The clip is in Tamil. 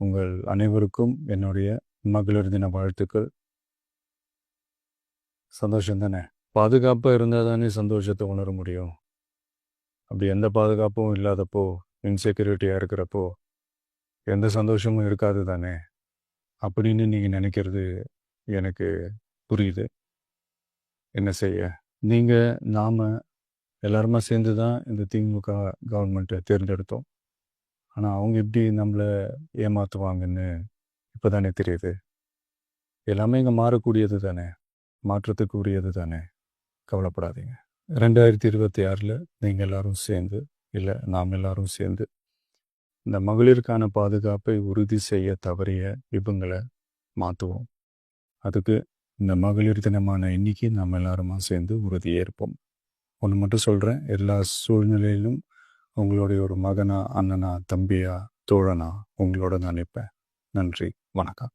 உங்கள் அனைவருக்கும் என்னுடைய மகளிர் தின வாழ்த்துக்கள். சந்தோஷம் தானே? பாதுகாப்பாக இருந்தால் தானே சந்தோஷத்தை உணர முடியும். அப்படி எந்த பாதுகாப்பும் இல்லாதப்போ இன்செக்யூரிட்டியாக இருக்கிறப்போ எந்த சந்தோஷமும் இருக்காது தானே? அப்படின்னு நீங்கள் நினைக்கிறது எனக்கு புரியுது. என்ன செய்ய? நீங்கள் நாம் எல்லாருமா சேர்ந்து தான் இந்த திமுக கவர்மெண்ட்டை தேர்ந்தெடுத்தோம். ஆனால் அவங்க எப்படி நம்மளை ஏமாற்றுவாங்கன்னு இப்போ தானே தெரியுது. எல்லாமே இங்கே மாறக்கூடியது தானே. மாற்றத்துக்கு உரியது தானே. கவலைப்படாதீங்க. ரெண்டாயிரத்தி இருபத்தி ஆறில் நீங்கள் எல்லாரும் சேர்ந்து இல்லை நாம் எல்லாரும் சேர்ந்து இந்த மகளிருக்கான பாதுகாப்பை உறுதி செய்ய தவறிய விபங்களை மாற்றுவோம் அதுக்கு இந்த மகளிர் தினமான இன்னைக்கு நாம் எல்லாருமா சேர்ந்து உறுதியேற்போம். ஒன்று மட்டும் சொல்கிறேன் எல்லா சூழ்நிலையிலும் உங்களுடைய ஒரு மகனா அண்ணனா தம்பியா தோழனா உங்களோட நான் நிற்பேன். நன்றி. வணக்கம்.